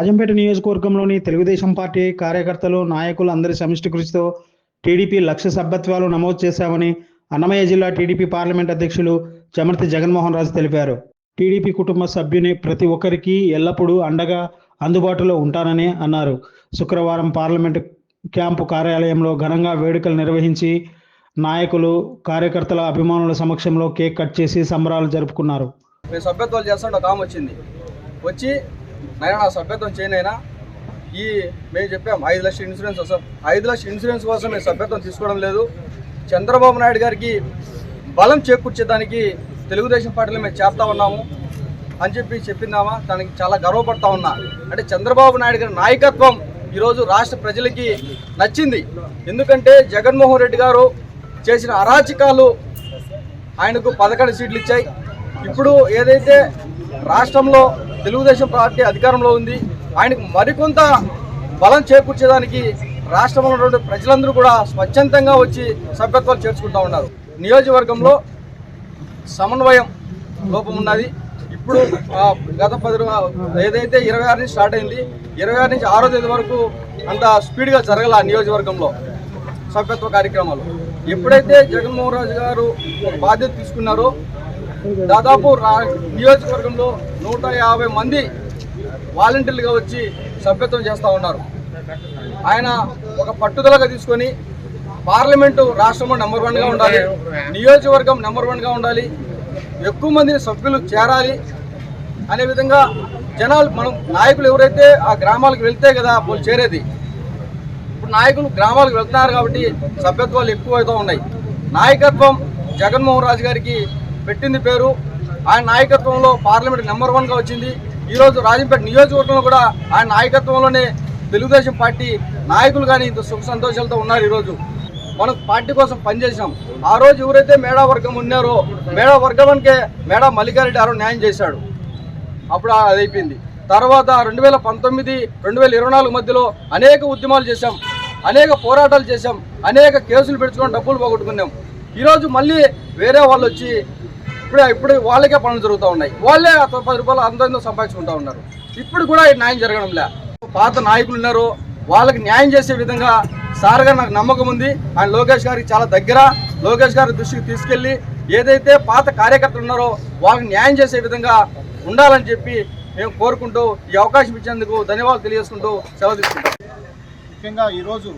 రాజంపేట నియోజకవర్గంలోని తెలుగుదేశం పార్టీ కార్యకర్తలు నాయకులు అందరి సమిష్టి కృషితో టీడీపీ లక్ష సభ్యత్వాలు నమోదు చేశామని అన్నమయ్య జిల్లా టీడీపీ పార్లమెంట్ అధ్యక్షులు చమర్తి జగన్మోహన్ రాజు తెలిపారు. టీడీపీ కుటుంబ సభ్యుని ప్రతి ఒక్కరికి ఎల్లప్పుడూ అండగా అందుబాటులో ఉంటానని అన్నారు. శుక్రవారం పార్లమెంటు క్యాంపు కార్యాలయంలో ఘనంగా వేడుకలు నిర్వహించి నాయకులు కార్యకర్తల అభిమానుల సమక్షంలో కేక్ కట్ చేసి సంబరాలు జరుపుకున్నారు. సభ్యత్వాలు చేస్తుంటే ఒక ఆమె వచ్చింది. వచ్చి నైనా నా సభ్యత్వం చేయనైనా ఈ మేము చెప్పాం ఐదు లక్షల ఇన్సూరెన్స్ వస్తాం ఐదు లక్షల ఇన్సూరెన్స్ కోసం మేము సభ్యత్వం తీసుకోవడం లేదు. చంద్రబాబు నాయుడు గారికి బలం చేకూర్చేదానికి తెలుగుదేశం పార్టీలో మేము చేస్తా ఉన్నాము అని చెప్పి చెప్పిందామా? తనకి చాలా గర్వపడతా ఉన్నా. అంటే చంద్రబాబు నాయుడు గారి నాయకత్వం ఈరోజు రాష్ట్ర ప్రజలకి నచ్చింది. ఎందుకంటే జగన్మోహన్ రెడ్డి గారు చేసిన అరాచకాలు ఆయనకు పదకొండు సీట్లు ఇచ్చాయి. ఇప్పుడు ఏదైతే రాష్ట్రంలో తెలుగుదేశం పార్టీ అధికారంలో ఉంది. ఆయనకు మరికొంత బలం చేకూర్చేదానికి రాష్ట్రంలో ఉన్నటువంటి ప్రజలందరూ కూడా స్వచ్ఛందంగా వచ్చి సభ్యత్వాలు చేర్చుకుంటూ ఉన్నారు. నియోజకవర్గంలో సమన్వయం లోపం ఉన్నది. ఇప్పుడు గత పది ఏదైతే ఇరవై ఆరు నుంచి స్టార్ట్ అయింది ఇరవై ఆరు నుంచి ఆరో తేదీ వరకు అంత స్పీడ్గా జరగల ఆ నియోజకవర్గంలో సభ్యత్వ కార్యక్రమాలు. ఎప్పుడైతే జగన్మోహన్ రాజు గారు బాధ్యత తీసుకున్నారో దాదాపు రా నియోజకవర్గంలో నూట యాభై మంది వాలంటీర్లుగా వచ్చి సభ్యత్వం చేస్తూ ఉన్నారు. ఆయన ఒక పట్టుదలగా తీసుకొని పార్లమెంటు రాష్ట్రంలో నెంబర్ వన్గా ఉండాలి నియోజకవర్గం నెంబర్ వన్గా ఉండాలి ఎక్కువ మందిని సభ్యులు చేరాలి అనే విధంగా జనాలు మనం నాయకులు ఎవరైతే ఆ గ్రామాలకు వెళ్తే కదా వాళ్ళు చేరేది ఇప్పుడు నాయకులు గ్రామాలకు వెళ్తున్నారు కాబట్టి సభ్యత్వాలు ఎక్కువ అవుతూ ఉన్నాయి. నాయకత్వం జగన్మోహన్ రాజు గారికి పెట్టింది పేరు. ఆయన నాయకత్వంలో పార్లమెంట్ నెంబర్ వన్గా వచ్చింది. ఈరోజు రాజంపేట నియోజకవర్గంలో కూడా ఆయన నాయకత్వంలోనే తెలుగుదేశం పార్టీ నాయకులు కానీ ఇంత సుఖ సంతోషాలతో ఉన్నారు ఈరోజు మనం పార్టీ కోసం పనిచేసాం ఆ రోజు ఎవరైతే మేడా వర్గం ఉన్నారో మేడా వర్గానికే మేడా మల్లికారెడ్డి ఆరో న్యాయం చేశాడు. అప్పుడు అది అయిపోయింది. తర్వాత రెండు వేల పంతొమ్మిది రెండు వేల ఇరవై నాలుగు మధ్యలో అనేక ఉద్యమాలు చేశాం. అనేక పోరాటాలు చేశాం. అనేక కేసులు పెట్టుకొని డబ్బులు పోగొట్టుకున్నాం. ఈరోజు మళ్ళీ వేరే వాళ్ళు వచ్చి ఇప్పుడు ఇప్పుడు వాళ్ళకే పనులు జరుగుతూ ఉన్నాయి. వాళ్ళే పది రూపాయలు అందరితో సంపాదించుకుంటా ఉన్నారు. ఇప్పుడు కూడా ఈ న్యాయం జరగడం లే పాత నాయకులు ఉన్నారు. వాళ్ళకి న్యాయం చేసే విధంగా సార్ గారు నాకు నమ్మకం ఉంది. ఆయన లోకేష్ గారికి చాలా దగ్గర. లోకేష్ గారి దృష్టికి తీసుకెళ్ళి ఏదైతే పాత కార్యకర్తలు ఉన్నారో వాళ్ళకి న్యాయం చేసే విధంగా ఉండాలని చెప్పి మేము కోరుకుంటూ ఈ అవకాశం ఇచ్చేందుకు ధన్యవాదాలు తెలియజేసుకుంటూ సెలవు తీసుకుంటాం. ముఖ్యంగా ఈరోజు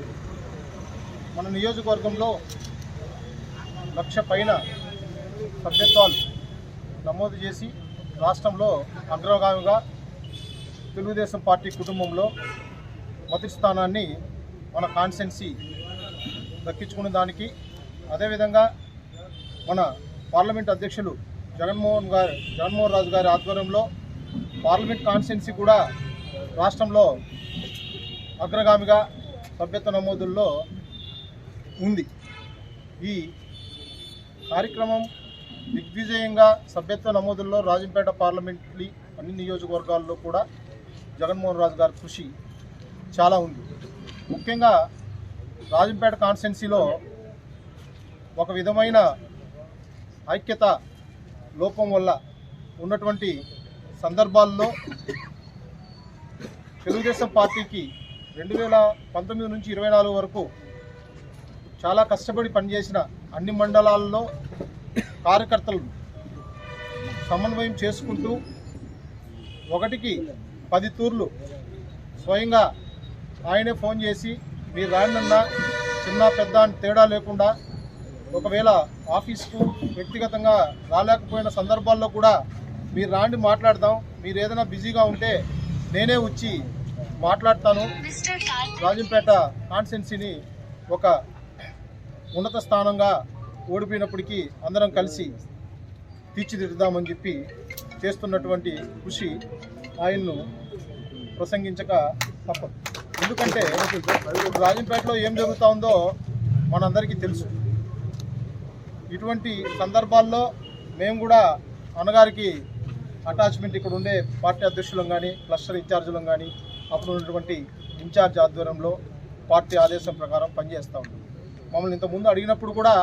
మన నియోజకవర్గంలో లక్ష పైన సభ్యత్వాలు నమోదు చేసి రాష్ట్రంలో అగ్రగామిగా తెలుగుదేశం పార్టీ కుటుంబంలో మొదటి స్థానాన్ని మన కాన్స్టెన్సీ దక్కించుకున్న దానికి అదేవిధంగా మన పార్లమెంట్ అధ్యక్షులు జగన్మోహన్ గారు జగన్మోహన్ రాజు గారి ఆధ్వర్యంలో పార్లమెంట్ కాన్స్టెన్సీ కూడా రాష్ట్రంలో అగ్రగామిగా సభ్యత్వ నమోదుల్లో ఉంది. ఈ కార్యక్రమం దిగ్విజయంగా సభ్యత్వ నమోదుల్లో రాజంపేట పార్లమెంట్లీ అన్ని నియోజకవర్గాల్లో కూడా జగన్మోహన్ రాజు గారి కృషి చాలా ఉంది. ముఖ్యంగా రాజంపేట కాన్స్టెన్సీలో ఒక విధమైన ఐక్యత లోపం వల్ల ఉన్నటువంటి సందర్భాల్లో తెలుగుదేశం పార్టీకి రెండు వేల పంతొమ్మిది నుంచి ఇరవై నాలుగు వరకు చాలా కష్టపడి పనిచేసిన అన్ని మండలాల్లో కార్యకర్తలు సమన్వయం చేసుకుంటూ ఒకటికి పది తూర్లు స్వయంగా ఆయనే ఫోన్ చేసి మీరు రాండన్నా చిన్న పెద్ద అని తేడా లేకుండా ఒకవేళ ఆఫీస్కు వ్యక్తిగతంగా రాలేకపోయిన సందర్భాల్లో కూడా మీరు రాండి మాట్లాడదాం. మీరు ఏదైనా బిజీగా ఉంటే నేనే వచ్చి మాట్లాడతాను. రాజంపేట కాన్స్టెన్సీని ఒక ఉన్నత స్థానంగా ఓడిపోయినప్పటికీ అందరం కలిసి తీర్చిదిద్దామని చెప్పి చేస్తున్నటువంటి కృషి ఆయన్ను ప్రసంగించక తప్పదు. ఎందుకంటే రాజంపేటలో ఏం జరుగుతూ ఉందో మనందరికీ తెలుసు. ఇటువంటి సందర్భాల్లో మేము కూడా అన్నగారికి అటాచ్మెంట్ ఇక్కడ ఉండే పార్టీ అధ్యక్షులం కానీ క్లస్టర్ ఇన్ఛార్జీలం కానీ అప్పుడు ఉన్నటువంటి ఇన్ఛార్జ్ ఆధ్వర్యంలో పార్టీ ఆదేశం ప్రకారం పనిచేస్తూ ఉన్నాం. మమ్మల్ని ఇంతకుముందు అడిగినప్పుడు కూడా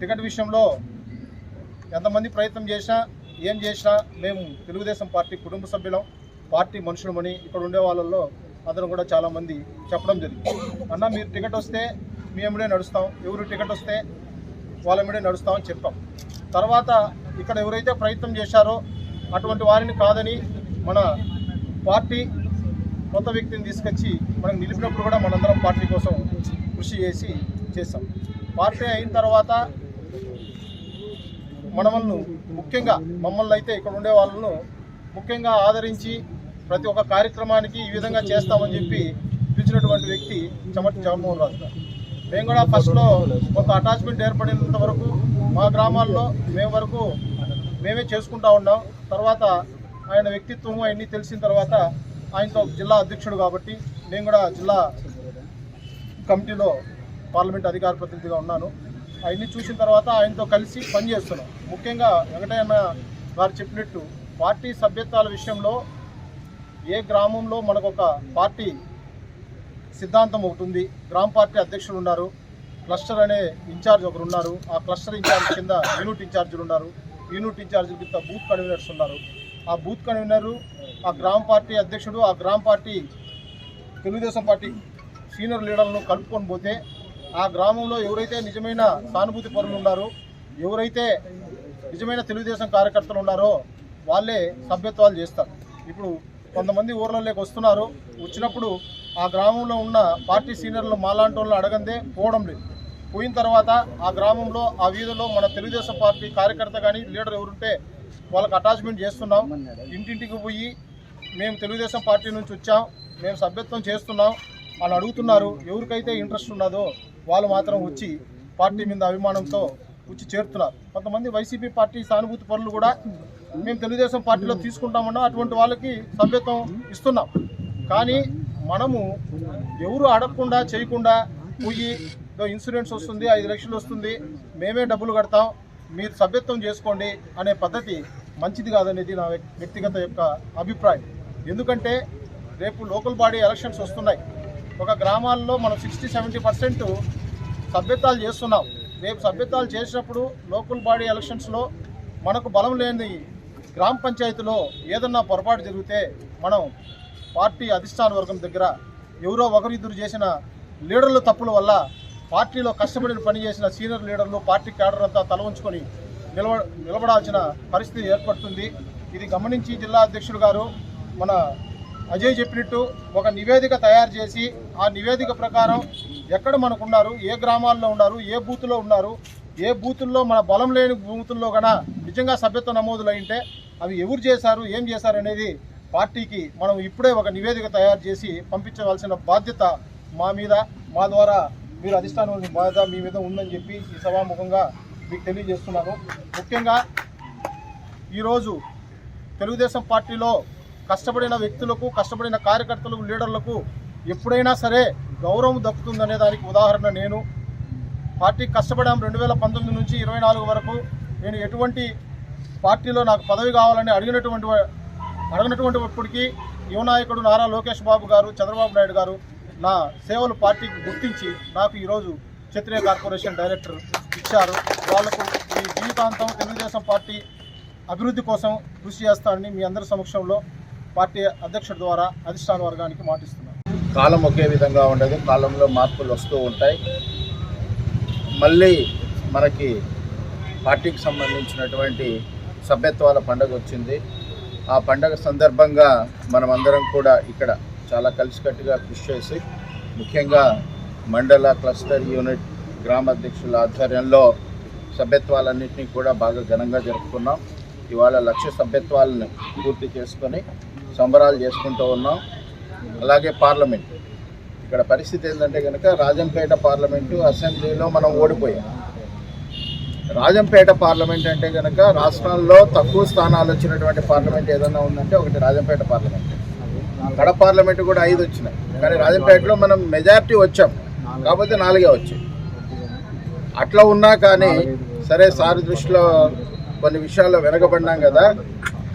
టికెట్ విషయంలో ఎంతమంది ప్రయత్నం చేసినా ఏం చేసినా మేము తెలుగుదేశం పార్టీ కుటుంబ సభ్యులం పార్టీ మనుషులమని ఇక్కడ ఉండే వాళ్ళల్లో అతను కూడా చాలామంది చెప్పడం జరిగింది. అన్న మీరు టికెట్ వస్తే మేముడే నడుస్తాం ఎవరు టికెట్ వస్తే వాళ్ళ మీడే నడుస్తామని చెప్పాం. తర్వాత ఇక్కడ ఎవరైతే ప్రయత్నం చేశారో అటువంటి వారిని కాదని మన పార్టీ కొత్త వ్యక్తిని తీసుకొచ్చి మనకు నిలిపినప్పుడు కూడా మనందరం పార్టీ కోసం కృషి చేసి చేస్తాం పార్టీ అయిన తర్వాత మనమల్ని ముఖ్యంగా మమ్మల్ని అయితే ఇక్కడ ఉండే వాళ్ళను ముఖ్యంగా ఆదరించి ప్రతి ఒక్క కార్యక్రమానికి ఈ విధంగా చేస్తామని చెప్పి పిలిచినటువంటి వ్యక్తి చమటి జగన్మోహన్ రాజు గారు. మేము కూడా ఫస్ట్లో కొంత అటాచ్మెంట్ ఏర్పడినంత వరకు మా గ్రామాల్లో మేము వరకు మేమే చేసుకుంటా ఉన్నాం. తర్వాత ఆయన వ్యక్తిత్వం అవన్నీ తెలిసిన తర్వాత ఆయనతో జిల్లా అధ్యక్షుడు కాబట్టి నేను కూడా జిల్లా కమిటీలో పార్లమెంట్ అధికార ప్రతినిధిగా ఉన్నాను. అవన్నీ చూసిన తర్వాత ఆయనతో కలిసి పనిచేస్తున్నాం ముఖ్యంగా వెంకటయ్యన్న గారు చెప్పినట్టు పార్టీ సభ్యత్వాల విషయంలో ఏ గ్రామంలో మనకు ఒక పార్టీ సిద్ధాంతం ఒకటి ఉంది. గ్రామ పార్టీ అధ్యక్షులు ఉన్నారు. క్లస్టర్ అనే ఇన్ఛార్జ్ ఒకరు ఉన్నారు. ఆ క్లస్టర్ ఇన్ఛార్జ్ కింద యూనిట్ ఇన్ఛార్జీలు ఉన్నారు. యూనిట్ ఇన్ఛార్జ్ కింద బూత్ కన్వీనర్స్ ఉన్నారు. ఆ బూత్ కన్వీనరు ఆ గ్రామ పార్టీ అధ్యక్షుడు ఆ గ్రామ పార్టీ తెలుగుదేశం పార్టీ సీనియర్ లీడర్లను కలుపుకొని పోతే ఆ గ్రామంలో ఎవరైతే నిజమైన సానుభూతి పరులు ఉన్నారో ఎవరైతే నిజమైన తెలుగుదేశం కార్యకర్తలు ఉన్నారో వాళ్ళే సభ్యత్వాలు చేస్తారు. ఇప్పుడు కొంతమంది ఊర్లలోకి వస్తున్నారు. వచ్చినప్పుడు ఆ గ్రామంలో ఉన్న పార్టీ సీనియర్లు మాలాంటి వాళ్ళు అడగందే పోవడం లేదు. పోయిన తర్వాత ఆ గ్రామంలో ఆ వీధిలో మన తెలుగుదేశం పార్టీ కార్యకర్త కానీ లీడర్ ఎవరుంటే వాళ్ళకి అటాచ్మెంట్ చేస్తున్నాం. ఇంటింటికి పోయి మేము తెలుగుదేశం పార్టీ నుంచి వచ్చాం. మేము సభ్యత్వం చేస్తున్నాం. వాళ్ళు అడుగుతున్నారు ఎవరికైతే ఇంట్రెస్ట్ ఉన్నదో వాళ్ళు మాత్రం వచ్చి పార్టీ మీద అభిమానంతో వచ్చి చేరుతున్నారు. కొంతమంది వైసీపీ పార్టీ సానుభూతి పనులు కూడా మేము తెలుగుదేశం పార్టీలో తీసుకుంటామన్నా అటువంటి వాళ్ళకి సభ్యత్వం ఇస్తున్నాం. కానీ మనము ఎవరు అడగకుండా చేయకుండా పోయి ఇన్సూరెన్స్ వస్తుంది ఐదు లక్షలు వస్తుంది మేమే డబ్బులు కడతాం మీరు సభ్యత్వం చేసుకోండి అనే పద్ధతి మంచిది కాదనేది నా వ్యక్- వ్యక్తిగత యొక్క అభిప్రాయం. ఎందుకంటే రేపు లోకల్ బాడీ ఎలక్షన్స్ వస్తున్నాయి. ఒక గ్రామాల్లో మనం సిక్స్టీ సెవెంటీ పర్సెంట్ సభ్యత్వాలు చేస్తున్నాం. రేపు సభ్యత్వాలు చేసినప్పుడు లోకల్ బాడీ ఎలక్షన్స్లో మనకు బలం లేని గ్రామ పంచాయతీలో ఏదన్నా పొరపాటు జరిగితే మనం పార్టీ అధిష్టాన వర్గం దగ్గర ఎవరో ఒకరిద్దరు చేసిన లీడర్ల తప్పుల వల్ల పార్టీలో కష్టపడిన పని చేసిన సీనియర్ లీడర్లు పార్టీ క్యాడర్ అంతా తల ఉంచుకొని నిలవ నిలబడాల్సిన పరిస్థితి ఏర్పడుతుంది. ఇది గమనించి జిల్లా అధ్యక్షుడు గారు మన అజయ్ చెప్పినట్టు ఒక నివేదిక తయారు చేసి ఆ నివేదిక ప్రకారం ఎక్కడ మనకు ఉన్నారు ఏ గ్రామాల్లో ఉన్నారు ఏ బూత్లో ఉన్నారు ఏ బూతుల్లో మన బలం లేని బూతుల్లో కన్నా నిజంగా సభ్యత్వ నమోదులు అయింటే అవి ఎవరు చేశారు ఏం చేశారు అనేది పార్టీకి మనం ఇప్పుడే ఒక నివేదిక తయారు చేసి పంపించవలసిన బాధ్యత మా మీద మా ద్వారా మీరు అధిష్టానం బాధ్యత మీ మీద ఉందని చెప్పి ఈ సభాముఖంగా మీకు తెలియజేస్తున్నాను. ముఖ్యంగా ఈరోజు తెలుగుదేశం పార్టీలో కష్టపడిన వ్యక్తులకు కష్టపడిన కార్యకర్తలకు లీడర్లకు ఎప్పుడైనా సరే గౌరవం దక్కుతుందనే దానికి ఉదాహరణ నేను. పార్టీ కష్టపడాం రెండు వేల పంతొమ్మిది నుంచి ఇరవై నాలుగు వరకు. నేను ఎటువంటి పార్టీలో నాకు పదవి కావాలని అడిగినటువంటి వా- అడిగినటువంటిప్పటికీ యువ నాయకుడు నారా లోకేష్ బాబు గారు చంద్రబాబు నాయుడు గారు నా సేవలు పార్టీకి గుర్తించి నాకు ఈరోజు క్షత్రియ కార్పొరేషన్ డైరెక్టర్ ఇచ్చారు. వాళ్ళకు ఈ జీవితాంతం తెలుగుదేశం పార్టీ అభివృద్ధి కోసం కృషి చేస్తానని మీ అందరి సమక్షంలో పార్టీ అధ్యక్షుడి ద్వారా అధిష్టాన వర్గానికి మాటిస్తున్నాను కాలం ఒకే విధంగా ఉండదు కాలంలో మార్పులు వస్తూ ఉంటాయి. మళ్ళీ మనకి పార్టీకి సంబంధించినటువంటి సభ్యత్వాల పండుగ వచ్చింది. ఆ పండగ సందర్భంగా మనమందరం కూడా ఇక్కడ చాలా కలిసికట్టుగా కృషి చేసి ముఖ్యంగా మండల క్లస్టర్ యూనిట్ గ్రామ అధ్యక్షుల ఆధ్వర్యంలో సభ్యత్వాలన్నింటినీ కూడా బాగా ఘనంగా జరుపుకున్నాం. ఇవాళ లక్ష సభ్యత్వాలను పూర్తి చేసుకొని సంబరాలు చేసుకుంటూ ఉన్నాం. అలాగే పార్లమెంట్. ఇక్కడ పరిస్థితి ఏంటంటే కనుక రాజంపేట పార్లమెంటు అసెంబ్లీలో మనం ఓడిపోయాం. రాజంపేట పార్లమెంట్ అంటే కనుక రాష్ట్రాల్లో తక్కువ స్థానాలు వచ్చినటువంటి పార్లమెంట్ ఏదైనా ఉందంటే ఒకటి రాజంపేట పార్లమెంట్. కడ పార్లమెంట్ కూడా ఐదు వచ్చినాయి. కానీ రాజంపేటలో మనం మెజారిటీ వచ్చాం. కాకపోతే నాలుగే వచ్చాయి. అట్లా ఉన్నా కానీ సరే సారి దృష్టిలో కొన్ని విషయాల్లో వెనకబడినాం కదా.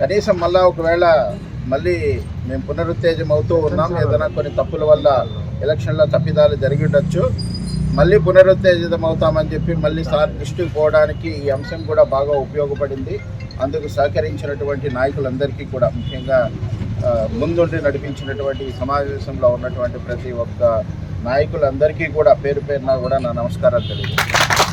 కనీసం మళ్ళా ఒకవేళ మళ్ళీ మేము పునరుత్తేజం అవుతూ ఉన్నాం. ఏదైనా కొన్ని తప్పుల వల్ల ఎలక్షన్లో తప్పిదాలు జరిగి ఉండొచ్చు. మళ్ళీ పునరుత్తేజితం అవుతామని చెప్పి మళ్ళీ సార్ దృష్టికి పోవడానికి ఈ అంశం కూడా బాగా ఉపయోగపడింది. అందుకు సహకరించినటువంటి నాయకులందరికీ కూడా ముఖ్యంగా ముందుండి నడిపించినటువంటి ఈ సమావేశంలో ఉన్నటువంటి ప్రతి ఒక్క నాయకులందరికీ కూడా పేరు పేరున కూడా నా నమస్కారాలు తెలియజేస్తాను.